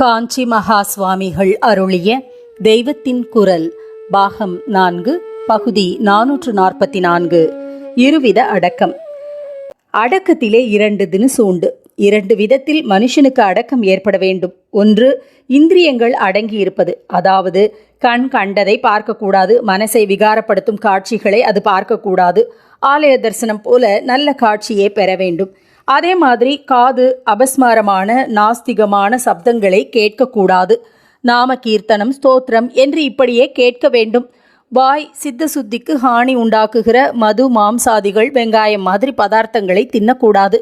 காஞ்சி மகா சுவாமிகள் அருளிய தெய்வத்தின் குரல் பாகம் நான்கு பகுதி நானூற்று நாற்பத்தி நான்கு இருவித அடக்கம். அடக்கத்திலே இரண்டு தினுசு உண்டு இரண்டு விதத்தில் மனுஷனுக்கு அடக்கம் ஏற்பட வேண்டும். ஒன்று இந்திரியங்கள் அடங்கி இருப்பது அதாவது கண் கண்டதை பார்க்கக்கூடாது மனசை விகாரப்படுத்தும் காட்சிகளை அது பார்க்கக்கூடாது. ஆலய தரிசனம் போல நல்ல காட்சியே பெற வேண்டும். அதே மாதிரி காது அபஸ்மாரமான நாஸ்திகமான சப்தங்களை கேட்கக்கூடாது. நாம கீர்த்தனம் ஸ்தோத்திரம் என்று இப்படியே கேட்க வேண்டும். வாய் சித்த சுத்திக்கு ஹானி உண்டாக்குகிற மது மாம்சாதிகள் வெங்காயம் மாதிரி பதார்த்தங்களை தின்னக்கூடாது.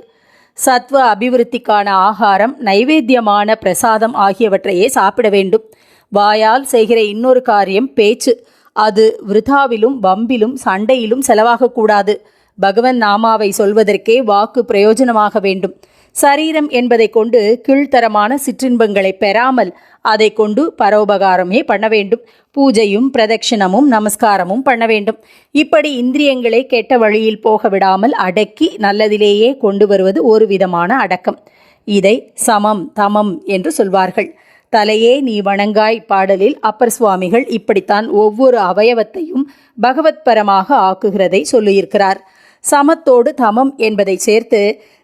சத்வ அபிவிருத்திக்கான ஆகாரம் நைவேத்தியமான பிரசாதம் ஆகியவற்றையே சாப்பிட வேண்டும். வாயால் செய்கிற இன்னொரு காரியம் பேச்சு. அது விருதாவிலும் வம்பிலும் சண்டையிலும் செலவாகக்கூடாது. பகவன் நாமாவை சொல்வதற்கே வாக்கு பிரயோஜனமாக வேண்டும். சரீரம் என்பதை கொண்டு கீழ்த்தரமான சிற்றின்பங்களை பெறாமல் அதை கொண்டு பரோபகாரமே பண்ண வேண்டும். பூஜையும் பிரதட்சிணமும் நமஸ்காரமும் பண்ண வேண்டும். இப்படி இந்திரியங்களை கெட்ட வழியில் போக விடாமல் அடக்கி நல்லதிலேயே கொண்டு வருவது ஒரு விதமான அடக்கம். இதை சமம் தமம் என்று சொல்வார்கள். தலையே நீ வணங்காய் பாடலில் அப்பர் சுவாமிகள் இப்படித்தான் ஒவ்வொரு அவயவத்தையும் பகவத்பரமாக ஆக்குகிறதை சொல்லியிருக்கிறார். சமத்தோடு தமம் என்பதை சேர்த்து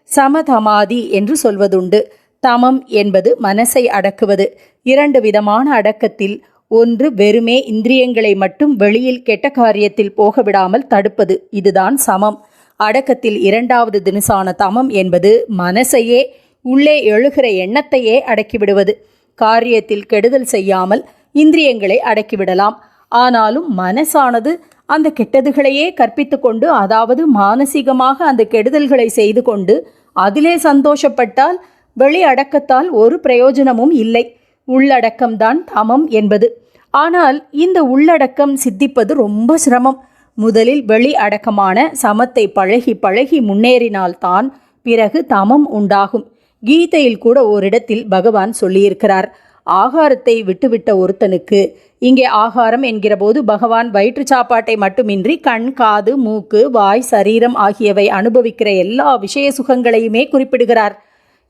சமதமாதி என்று சொல்வதுண்டு. தமம் என்பது மனசை அடக்குவது. இரண்டு விதமான அடக்கத்தில் ஒன்று வெறுமே இந்திரியங்களை மட்டும் வெளியில் கெட்ட காரியத்தில் போக விடாமல் தடுப்பது. இதுதான் சமம். அடக்கத்தில் இரண்டாவது தினுசான தமம் என்பது மனசையே உள்ளே எழுகிற எண்ணத்தையே அடக்கிவிடுவது. காரியத்தில் கெடுதல் செய்யாமல் இந்திரியங்களை அடக்கிவிடலாம். ஆனாலும் மனசானது அந்த கெட்டதுகளையே கற்பித்து கொண்டு அதாவது மானசீகமாக அந்த கெடுதல்களை செய்து கொண்டு அதிலே சந்தோஷப்பட்டால் வெளி அடக்கத்தால் ஒரு பிரயோஜனமும் இல்லை. உள்ளடக்கம்தான் தமம் என்பது. ஆனால் இந்த உள்ளடக்கம் சித்திப்பது ரொம்ப சிரமம். முதலில் வெளி அடக்கமான சமத்தை பழகி பழகி முன்னேறினால்தான் பிறகு தமம் உண்டாகும். கீதையில் கூட ஓரிடத்தில் பகவான் சொல்லியிருக்கிறார் ஆகாரத்தை விட்டுவிட்ட ஒருத்தனுக்கு இங்கே ஆகாரம் என்கிறபோது பகவான் வயிற்று சாப்பாட்டை மட்டுமின்றி கண் காது மூக்கு வாய் சரீரம் ஆகியவை அனுபவிக்கிற எல்லா விஷய சுகங்களையுமே குறிப்பிடுகிறார்.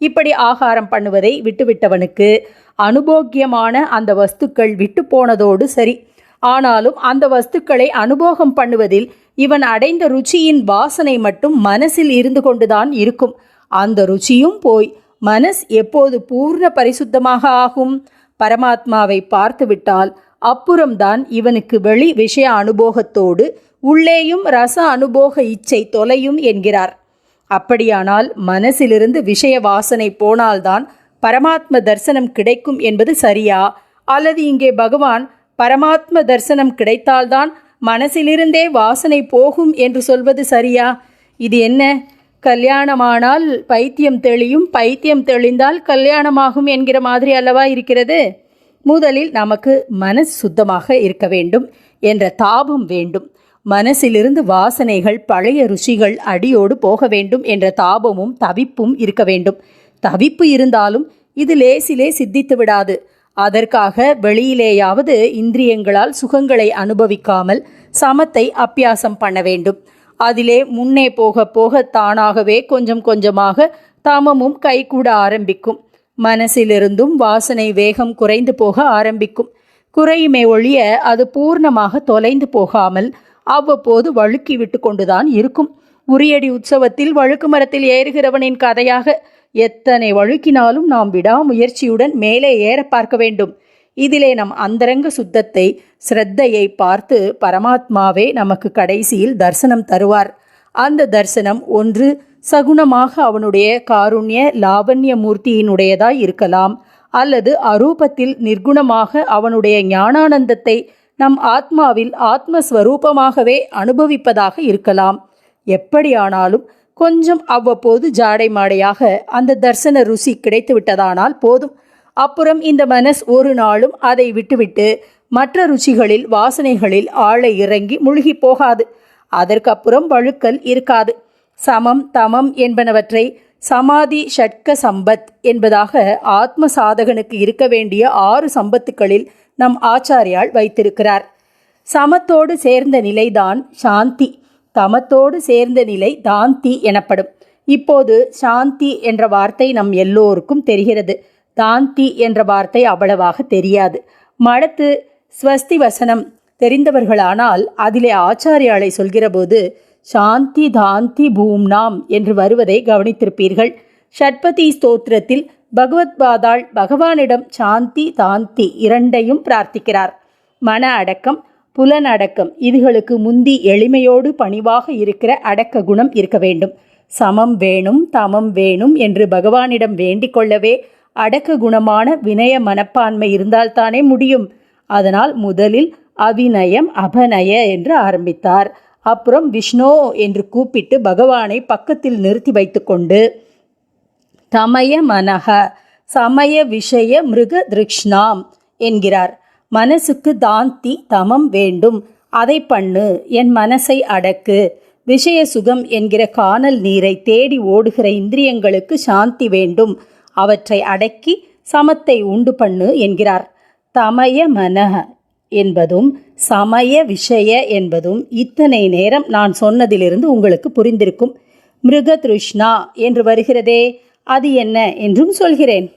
இப்படி ஆகாரம் பண்ணுவதை விட்டுவிட்டவனுக்கு அனுபோக்கியமான அந்த வஸ்துக்கள் விட்டு போனதோடு சரி. ஆனாலும் அந்த வஸ்துக்களை அனுபோகம் பண்ணுவதில் இவன் அடைந்த ருச்சியின் வாசனை மட்டும் மனசில் இருந்து கொண்டுதான் இருக்கும். அந்த ருச்சியும் போய் மனஸ் எப்போது பூர்ண பரிசுத்தமாக ஆகும்? பரமாத்மாவை பார்த்துவிட்டால் அப்புறம்தான் இவனுக்கு வெளி விஷய அனுபோகத்தோடு உள்ளேயும் ரச அனுபோக இச்சை தொலையும் என்கிறார். அப்படியானால் மனசிலிருந்து விஷய வாசனை போனால்தான் பரமாத்ம தரிசனம் கிடைக்கும் என்பது சரியா? அல்லது இங்கே பகவான் பரமாத்ம தரிசனம் கிடைத்தால்தான் மனசிலிருந்தே வாசனை போகும் என்று சொல்வது சரியா? இது என்ன? கல்யாணமானால் பைத்தியம் தெளியும் பைத்தியம் தெளிந்தால் கல்யாணமாகும் என்கிற மாதிரி அல்லவா இருக்கிறது? முதலில் நமக்கு மனசு சுத்தமாக இருக்க வேண்டும் என்ற தாபம் வேண்டும். மனசிலிருந்து வாசனைகள் பழைய ருசிகள் அடியோடு போக வேண்டும் என்ற தாபமும் தவிப்பும் இருக்க வேண்டும். தவிப்பு இருந்தாலும் இது லேசிலே சித்தித்து விடாது. அதற்காக வெளியிலேயாவது இந்திரியங்களால் சுகங்களை அனுபவிக்காமல் சமத்தை அப்பியாசம் பண்ண வேண்டும். அதிலே முன்னே போக போக தானாகவே கொஞ்சம் கொஞ்சமாக தாமமும் கைகூட ஆரம்பிக்கும். மனசிலிருந்தும் வாசனை வேகம் குறைந்து போக ஆரம்பிக்கும். குறையுமே ஒழிய அது பூர்ணமாக தொலைந்து போகாமல் அவ்வப்போது வழுக்கி விட்டு கொண்டுதான் இருக்கும். உரியடி உற்சவத்தில் வழுக்கு மரத்தில் ஏறுகிறவனின் கதையாக எத்தனை வழுக்கினாலும் நாம் விடாமுயற்சியுடன் மேலே ஏற பார்க்க வேண்டும். இதிலே நம் அந்தரங்க சுத்தத்தை ஸ்ரத்தையை பார்த்து பரமாத்மாவே நமக்கு கடைசியில் தரிசனம் தருவார். அந்த தரிசனம் ஒன்று சகுணமாக அவனுடைய காருண்ய லாவண்ய மூர்த்தியினுடையதாய் இருக்கலாம் அல்லது அரூபத்தில் நிர்குணமாக அவனுடைய ஞானானந்தத்தை நம் ஆத்மாவில் ஆத்மஸ்வரூபமாகவே அனுபவிப்பதாக இருக்கலாம். எப்படியானாலும் கொஞ்சம் அவ்வப்போது ஜாடை மாடையாக அந்த தர்சன ருசி கிடைத்து விட்டதானால் போதும். அப்புறம் இந்த மனஸ் ஒரு நாளும் அதை விட்டுவிட்டு மற்ற ருச்சிகளில் வாசனைகளில் ஆளை இறங்கி முழுகி போகாது. அதற்கப்புறம் வழுக்கல் இருக்காது. சமம் தமம் என்பனவற்றை சமாதி ஷட்க சம்பத் என்பதாக ஆத்ம சாதகனுக்கு இருக்க வேண்டிய ஆறு சம்பத்துக்களில் நம் ஆச்சாரியால் வைத்திருக்கிறார். சமத்தோடு சேர்ந்த நிலைதான் சாந்தி. தமத்தோடு சேர்ந்த நிலை தாந்தி எனப்படும். இப்போது சாந்தி என்ற வார்த்தை நம் எல்லோருக்கும் தெரிகிறது. தாந்தி என்ற வார்த்தை அவ்வளவாக தெரியாது. மடத்து ஸ்வஸ்தி வசனம் தெரிந்தவர்களானால் அதிலே ஆச்சாரியாளை சொல்கிறபோது சாந்தி தாந்தி பூம்னாம் என்று வருவதை கவனித்திருப்பீர்கள். ஷட்பதி ஸ்தோத்திரத்தில் பகவத் பாதாள் பகவானிடம் சாந்தி தாந்தி இரண்டையும் பிரார்த்திக்கிறார். மன அடக்கம் புலன் அடக்கம் இதுகளுக்கு முந்தி எளிமையோடு பணிவாக இருக்கிற அடக்க குணம் இருக்க வேண்டும். சமம் வேணும் தமம் வேணும் என்று பகவானிடம் வேண்டிக் கொள்ளவே அடக்க குணமான வினய மனப்பான்மை இருந்தால்தானே முடியும். அதனால் முதலில் அவிநயம் அபநய என்று ஆரம்பித்தார். அப்புறம் விஷ்ணு என்று கூப்பிட்டு பகவானை பக்கத்தில் நிறுத்தி வைத்துக்கொண்டு தமய மனக சமய விஷய மிருக திருஷ்ணாம் என்கிறார். மனசுக்கு தாந்தி தமம் வேண்டும். அதை பண்ணு. என் மனசை அடக்கு. விஷய சுகம் என்கிற கானல் நீரை தேடி ஓடுகிற இந்திரியங்களுக்கு சாந்தி வேண்டும். அவற்றை அடக்கி சமத்தை உண்டு பண்ணு என்கிறார். தமய மனக என்பதும் சமய விஷய என்பதும் இத்தனை நேரம் நான் சொன்னதிலிருந்து உங்களுக்கு புரிந்திருக்கும். மிருக திருஷ்ணா என்று வருகிறதே அது என்ன என்றும் சொல்கிறேன்.